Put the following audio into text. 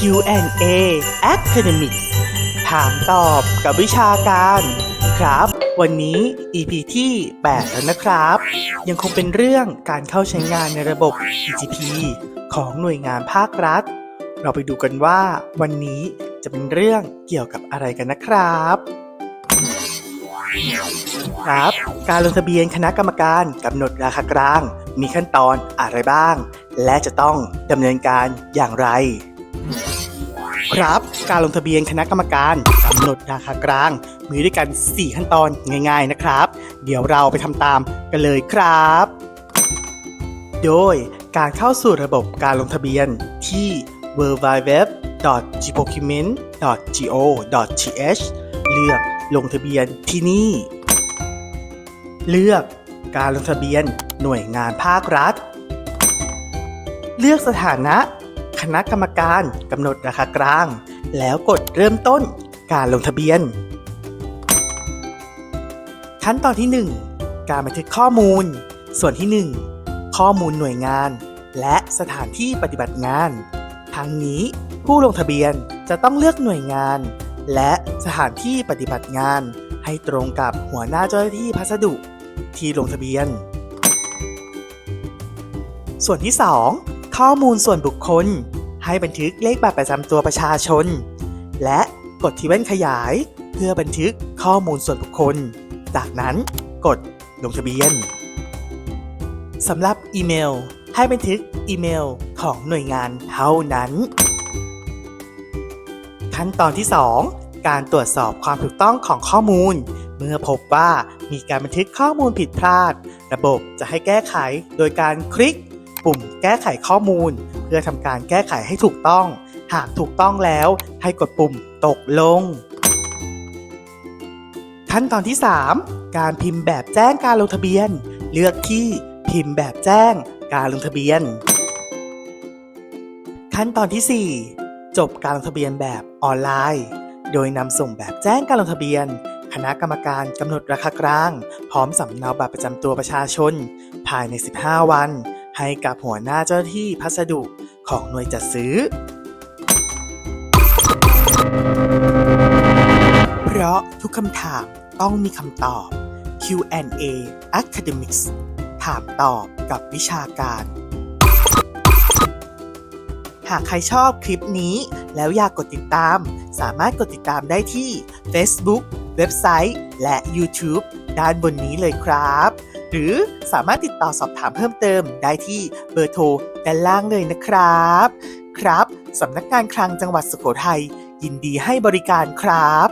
Q&A Academics ถามตอบกับวิชาการ ครับ วันนี้ EP ที่ 8 แล้วนะครับ ยังคงเป็นเรื่องการเข้าใช้งานในระบบ EGP ของหน่วยงานภาครัฐ เราไปดูกันว่าวันนี้จะเป็นเรื่องเกี่ยวกับอะไรกันนะครับครับ การลงทะเบียนคณะกรรมการกำหนดราคากลาง มีขั้นตอนอะไรบ้าง และจะต้องดำเนินการอย่างไร ครับ การลงทะเบียนคณะกรรมการกำหนดราคากลาง มีด้วยกัน 4 ขั้นตอนง่าย ๆนะครับ เดี๋ยวเราไปทำตามกันเลยครับ โดยการเข้าสู่ระบบการลงทะเบียนที่ www.gdocument.go.th เลือกลงทะเบียนที่นี่ เลือกการลงทะเบียนหน่วยงานภาครัฐ เลือกสถานะ คณะกรรมการกำหนดราคากลาง แล้วกดเริ่มต้นการลงทะเบียน ขั้นตอนที่ 1 การบันทึกข้อมูล ส่วนที่ 1 ข้อมูลหน่วยงาน และสถานที่ปฏิบัติงาน ทั้งนี้ผู้ลงทะเบียนจะต้องเลือกหน่วยงาน และสถานที่ปฏิบัติงาน ให้ตรงกับหัวหน้าเจ้าหน้าที่พัสดุ ที่ลงทะเบียน ส่วนที่ 2 ข้อมูลส่วนบุคคล ให้บันทึกเลขบัตรประจำตัวประชาชน และกดที่แว่นขยาย เพื่อบันทึกข้อมูลส่วนบุคคล จากนั้นกดลงทะเบียนสำหรับอีเมล ให้บันทึกอีเมลของหน่วยงานเท่านั้น ขั้นตอนที่ 2 การตรวจสอบความถูกต้องของข้อมูล เมื่อพบว่ามีการบันทึกข้อมูลผิดพลาด ระบบจะให้แก้ไขโดยการคลิก ปุ่มแก้ไขข้อมูล เพื่อทำการแก้ไขให้ถูกต้อง หากถูกต้องแล้ว ให้กดปุ่มตกลง ขั้นตอนที่ 3 การพิมพ์แบบแจ้งการลงทะเบียน เลือกที่พิมพ์แบบแจ้งการลงทะเบียน ขั้นตอนที่ 4 จบการลงทะเบียนแบบออนไลน์ โดยนำส่งแบบแจ้งการลงทะเบียน คณะกรรมการกำหนดราคากลาง พร้อมสำเนาบัตรประจำตัวประชาชน ภายใน 15 วัน ให้กับหัวหน้าเจ้าที่พัสดุของหน่วยจัดซื้อ เพราะทุกคำถามต้องมีคำตอบ Q&A Academics ถามตอบกับวิชาการ หากใครชอบคลิปนี้แล้วอยากกดติดตาม สามารถกดติดตามได้ที่ Facebook เว็บไซต์ และ YouTube ด้านบนนี้เลยครับ หรือสามารถติดต่อสอบถามเพิ่มเติมได้ที่เบอร์โทรด้านล่างเลยนะครับ ครับสำนักงานคลังจังหวัดสุโขทัยยินดีให้บริการครับ